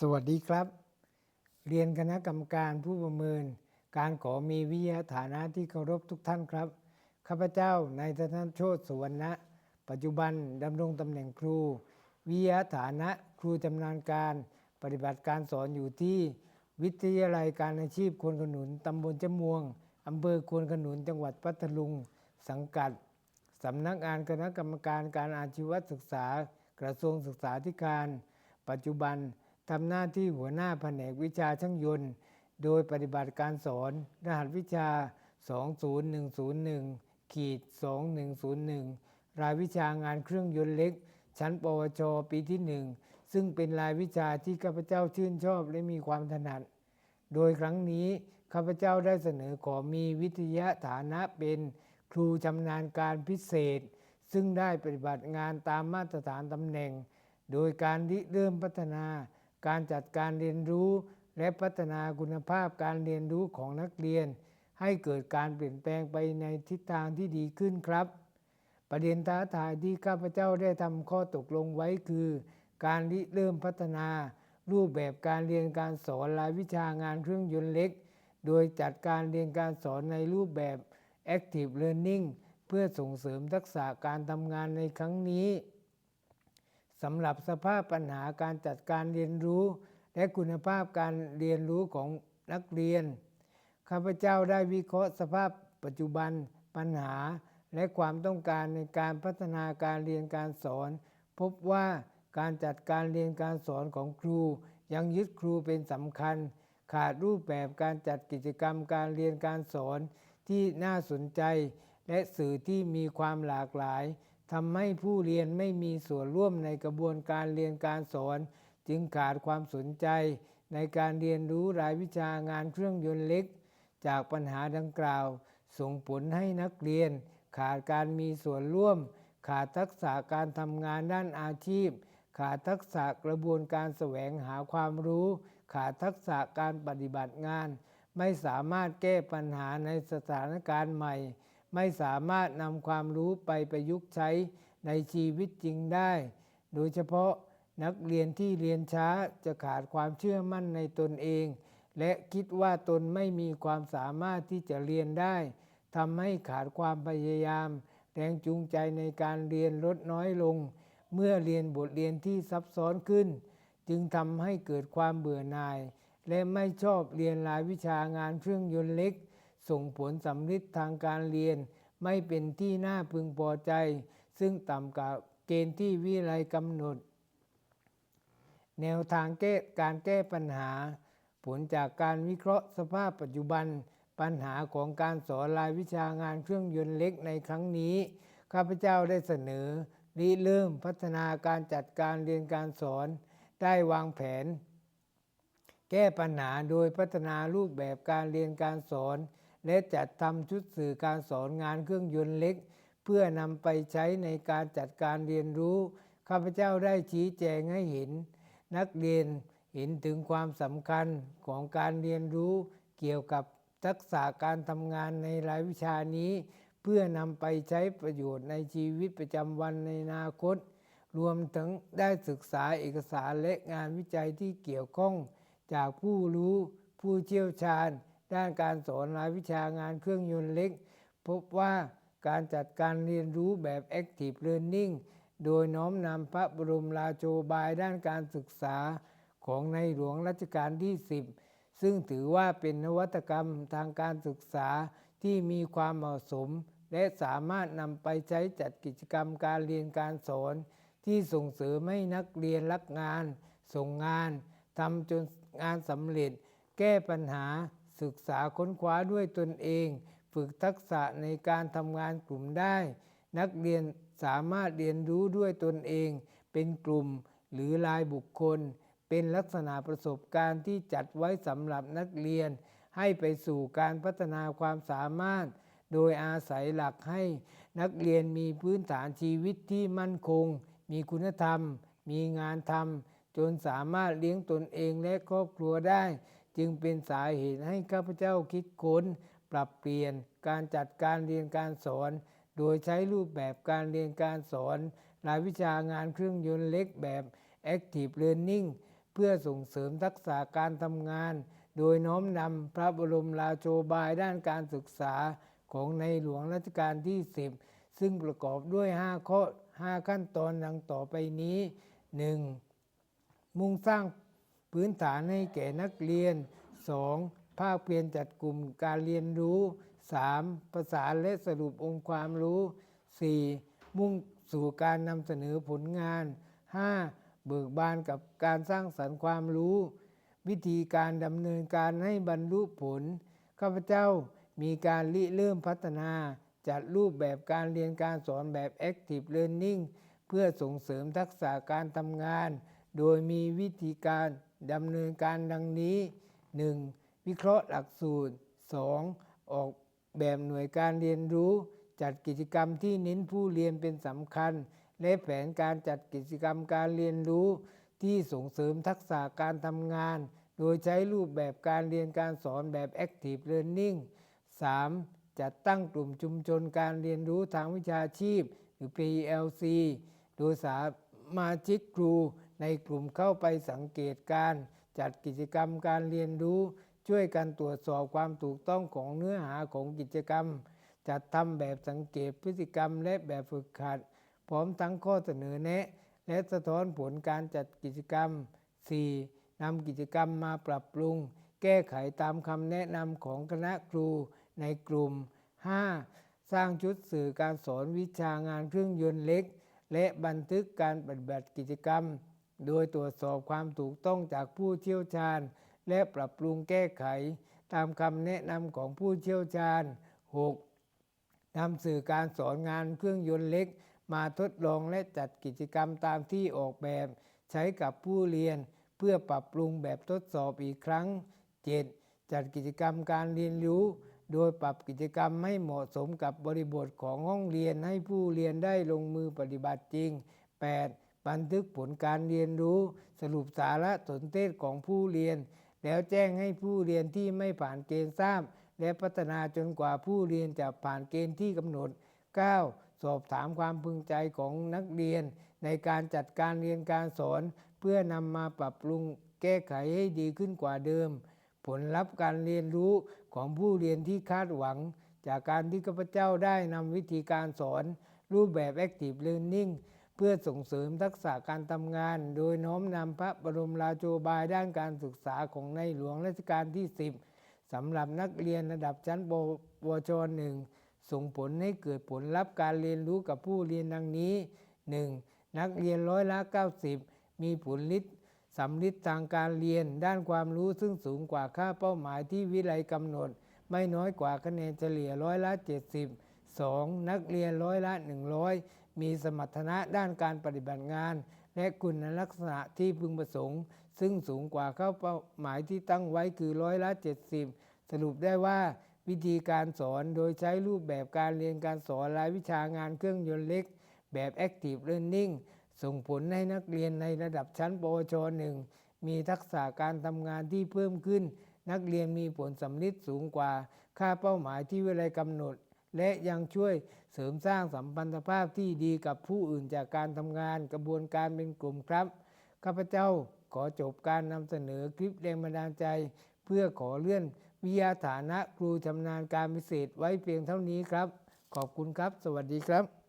สวัสดีครับ เรียนคณะกรรมการผู้ประเมิน การขอมีวิทยาฐานะที่เคารพทุกท่านครับ ข้าพเจ้านายธนโชตสุวรรณะ ปัจจุบันดำรงตำแหน่งครู วิทยาฐานะครูชำนาญการ ปฏิบัติการสอนอยู่ที่ วิทยาลัยการอาชีพควนขนุนตำบลจมวงอำเภอควนขนุนจังหวัดพัทลุง สังกัดสำนักงานคณะกรรมการการอาชีวศึกษา กระทรวงศึกษาธิการ ปัจจุบัน ทำหน้าที่หัวหน้าแผนกวิชาช่างยนต์ โดยปฏิบัติการสอน รหัสวิชา 20101ขีด2101 รายวิชางานเครื่องยนต์เล็ก ชั้นปวช ปีที่ 1 ซึ่งเป็นรายวิชาที่ข้าพเจ้าชื่นชอบและมีความถนัด โดยครั้งนี้ข้าพเจ้าได้เสนอขอมีวิทยาฐานะเป็นครูชำนาญการพิเศษ ซึ่งได้ปฏิบัติงานตามมาตรฐานตำแหน่ง โดยการริเริ่มพัฒนา การจัดการเรียนรู้ และพัฒนาคุณภาพการเรียนรู้ของนักเรียน ให้เกิดการเปลี่ยนแปลงไปในทิศทางที่ดีขึ้นครับ ประเด็นท้าทายที่ข้าพเจ้าได้ทำข้อตกลงไว้คือ การริเริ่มพัฒนา รูปแบบการเรียนการสอนรายวิชางานเครื่องยนต์เล็ก โดยจัดการเรียนการสอนในรูปแบบ Active Learning เพื่อส่งเสริมทักษะการทำงานในครั้งนี้ สำหรับสภาพปัญหาการจัดการเรียนรู้ และคุณภาพการเรียนรู้ของนักเรียน ข้าพเจ้าได้วิเคราะห์สภาพปัจจุบันปัญหาและความต้องการในการพัฒนาการเรียนการสอน พบว่าการจัดการเรียนการสอนของครู ยังยึดครูเป็นสำคัญ ขาดรูปแบบการจัดกิจกรรมการเรียนการสอนที่น่าสนใจ และสื่อที่มีความหลากหลาย ทำให้ผู้เรียนไม่มีส่วนร่วมในกระบวนการเรียนการสอน จึงขาดความสนใจ ในการเรียนรู้รายวิชางานเครื่องยนต์เล็ก จากปัญหาดังกล่าว ส่งผลให้นักเรียน ขาดการมีส่วนร่วม ขาดทักษะการทำงานด้านอาชีพ ขาดทักษะกระบวนการแสวงหาความรู้ ขาดทักษะการปฏิบัติงาน ไม่สามารถแก้ปัญหาในสถานการณ์ใหม่ ไม่สามารถนำความรู้ไปประยุกต์ใช้ในชีวิตจริงได้ โดยเฉพาะนักเรียนที่เรียนช้าจะขาดความเชื่อมั่นในตนเอง และคิดว่าตนไม่มีความสามารถที่จะเรียนได้ทำให้ขาดความพยายาม แรงจูงใจในการเรียนลดน้อยลง เมื่อเรียนบทเรียนที่ซับซ้อนขึ้น จึงทำให้เกิดความเบื่อหน่าย และไม่ชอบเรียนรายวิชางานเครื่องยนต์เล็ก ส่งผลสำลิดทางการเรียน ไม่เป็นที่น่าพึงพอใจ ซึ่งต่ำกว่าเกณฑ์ที่วิไลกำหนด แนวทางแก้การแก้ปัญหา ผลจากการวิเคราะห์สภาพปัจจุบัน ปัญหาของการสอนรายวิชางานเครื่องยนต์เล็กในครั้งนี้ ข้าพเจ้าได้เสนอริเริ่มพัฒนาการจัดการเรียนการสอน ได้วางแผน แก้ปัญหาโดยพัฒนารูปแบบการเรียนการสอน และจัดทำชุดสื่อการสอนงานเครื่องยนต์เล็ก เพื่อนำไปใช้ในการจัดการเรียนรู้ ข้าพเจ้าได้ชี้แจงให้เห็น นักเรียนเห็นถึงความสำคัญของการเรียนรู้ เกี่ยวกับทักษะการทำงานในรายวิชานี้ เพื่อนำไปใช้ประโยชน์ในชีวิตประจำวันในอนาคต รวมถึงได้ศึกษาเอกสารและงานวิจัยที่เกี่ยวข้อง จากผู้รู้ผู้เชี่ยวชาญ ด้านการสอนรายวิชางานเครื่องยนต์เล็ก พบว่าการจัดการเรียนรู้แบบ Active Learning โดยน้อมนำพระบรมราโชบายด้านการศึกษาของในหลวงรัชกาลที่ 10 ซึ่งถือว่าเป็นนวัตกรรมทางการศึกษาที่มีความเหมาะสม และสามารถนำไปใช้จัดกิจกรรมการเรียนการสอน ที่ส่งเสริมให้นักเรียนรักงาน ส่งงานทำจนงานสำเร็จ แก้ปัญหา ศึกษาค้นคว้าด้วยตนเอง ฝึกทักษะในการทำงานกลุ่มได้ นักเรียนสามารถเรียนรู้ด้วยตนเอง เป็นกลุ่มหรือรายบุคคล เป็นลักษณะประสบการณ์ที่จัดไว้สำหรับนักเรียน ให้ไปสู่การพัฒนาความสามารถ โดยอาศัยหลักให้นักเรียนมีพื้นฐานชีวิตที่มั่นคง มีคุณธรรม มีงานทำจนสามารถเลี้ยงตนเองและครอบครัวได้ จึงเป็นสาเหตุให้ข้าพเจ้าคิดค้น ปรับเปลี่ยนการจัดการเรียนการสอน โดยใช้รูปแบบการเรียนการสอน รายวิชางานเครื่องยนต์เล็กแบบ Active Learning เพื่อส่งเสริมทักษะการทำงาน โดยน้อมนำพระบรมราโชบายด้านการศึกษาของในหลวงรัชกาลที่ 10 ซึ่งประกอบด้วย 5 ข้อ 5 ขั้นตอนดังต่อไปนี้ 1. มุ่งสร้าง พื้นฐานให้แก่นักเรียน 2. ภาคเพียรจัดกลุ่มการเรียนรู้ 3. ประสานและสรุปองค์ความรู้ 4. มุ่งสู่การนำเสนอผลงาน 5. เบิกบานกับการสร้างสรรค์ความรู้ วิธีการดำเนินการให้บรรลุผล ข้าพเจ้ามีการริเริ่มพัฒนา จัดรูปแบบการเรียนการสอนแบบ Active Learning เพื่อส่งเสริมทักษะการทำงาน โดยมีวิธีการ ดำเนินการดังนี้ 1. วิเคราะห์หลักสูตร 2. ออกแบบหน่วยการเรียนรู้ จัดกิจกรรมที่เน้นผู้เรียนเป็นสำคัญ และแผนการจัดกิจกรรมการเรียนรู้ ที่ส่งเสริมทักษะการทำงาน โดยใช้รูปแบบการเรียนการสอนแบบ Active Learning 3. จัดตั้งกลุ่มชุมชนการเรียนรู้ทางวิชาชีพ หรือ PLC โดยสามาชิกครู ในกลุ่มเข้าไปสังเกตการ จัดกิจกรรมการเรียนรู้ ช่วยกันตรวจสอบความถูกต้องของเนื้อหาของกิจกรรม จัดทำแบบสังเกตพฤติกรรมและแบบฝึกหัด พร้อมทั้งข้อเสนอแนะ และสะท้อนผลการจัดกิจกรรม 4. นำกิจกรรมมาปรับปรุง แก้ไขตามคำแนะนำของคณะครูในกลุ่ม 5. สร้างชุดสื่อการสอนวิชางานเครื่องยนต์เล็ก และบันทึกการปฏิบัติกิจกรรม โดยตรวจสอบความถูกต้องจากผู้เชี่ยวชาญ และปรับปรุงแก้ไข ตามคำแนะนำของผู้เชี่ยวชาญ 6. นำสื่อการสอนงานเครื่องยนต์เล็ก มาทดลองและจัดกิจกรรมตามที่ออกแบบ ใช้กับผู้เรียน เพื่อปรับปรุงแบบทดสอบอีกครั้ง 7. จัดกิจกรรมการเรียนรู้ โดยปรับกิจกรรมให้เหมาะสมกับบริบทของห้องเรียนให้ผู้เรียนได้ลงมือปฏิบัติจริง 8. บันทึกผลการเรียนรู้ สรุปสาระสนเทศของผู้เรียน แล้วแจ้งให้ผู้เรียนที่ไม่ผ่านเกณฑ์ทราบ และพัฒนาจนกว่าผู้เรียนจะผ่านเกณฑ์ที่กำหนด 9. สอบถามความพึงใจของนักเรียน ในการจัดการเรียนการสอน เพื่อนำมาปรับปรุงแก้ไขให้ดีขึ้นกว่าเดิม ผลลัพธ์การเรียนรู้ของผู้เรียนที่คาดหวัง จากการที่ข้าพเจ้าได้นำวิธีการสอน รูปแบบ Active Learning เพื่อส่งเสริมทักษะการทำงาน โดยน้อมนำพระบรมราโชบายด้านการศึกษาของในหลวงรัชกาลที่ 10สำหรับนักเรียนระดับชั้นปวชหนึ่งส่งผลให้เกิดผลลัพธ์การเรียนรู้กับผู้เรียนดังนี้ 1. นักเรียนร้อยละ 90 มีผลลิ์สำลิดทางการเรียนด้านความรู้ซึ่งสูงกว่าค่าเป้าหมายที่วิไลกำหนด ไม่น้อยกว่าคะแนนเฉลี่ยร้อยละ 70 2. นักเรียนร้อยละ 100 มีสมรรถนะด้านการปฏิบัติงาน และคุณลักษณะที่พึงประสงค์ ซึ่งสูงกว่าเข้าเป้าหมายที่ตั้งไว้คือร้อยละ 70 สรุปได้ว่าวิธีการสอนโดยใช้รูปแบบการเรียนการสอนรายวิชางานเครื่องยนต์เล็ก แบบ Active Learning ส่งผลให้นักเรียนในระดับชั้นปวชหนึ่งมีทักษะการทำงานที่เพิ่มขึ้น นักเรียนมีผลสำลิดสูงกว่า ค่าเป้าหมายที่วิไลกำหนด และยังช่วยเสริมสร้างสัมพันธภาพที่ดีกับผู้อื่นจากการทำงานกระบวนการเป็นกลุ่มครับ ข้าพเจ้าขอจบการนำเสนอคลิปแรงบันดาลใจ เพื่อขอเลื่อนวิทยาฐานะครูชำนาญการพิเศษไว้เพียงเท่านี้ครับ ขอบคุณครับ สวัสดีครับ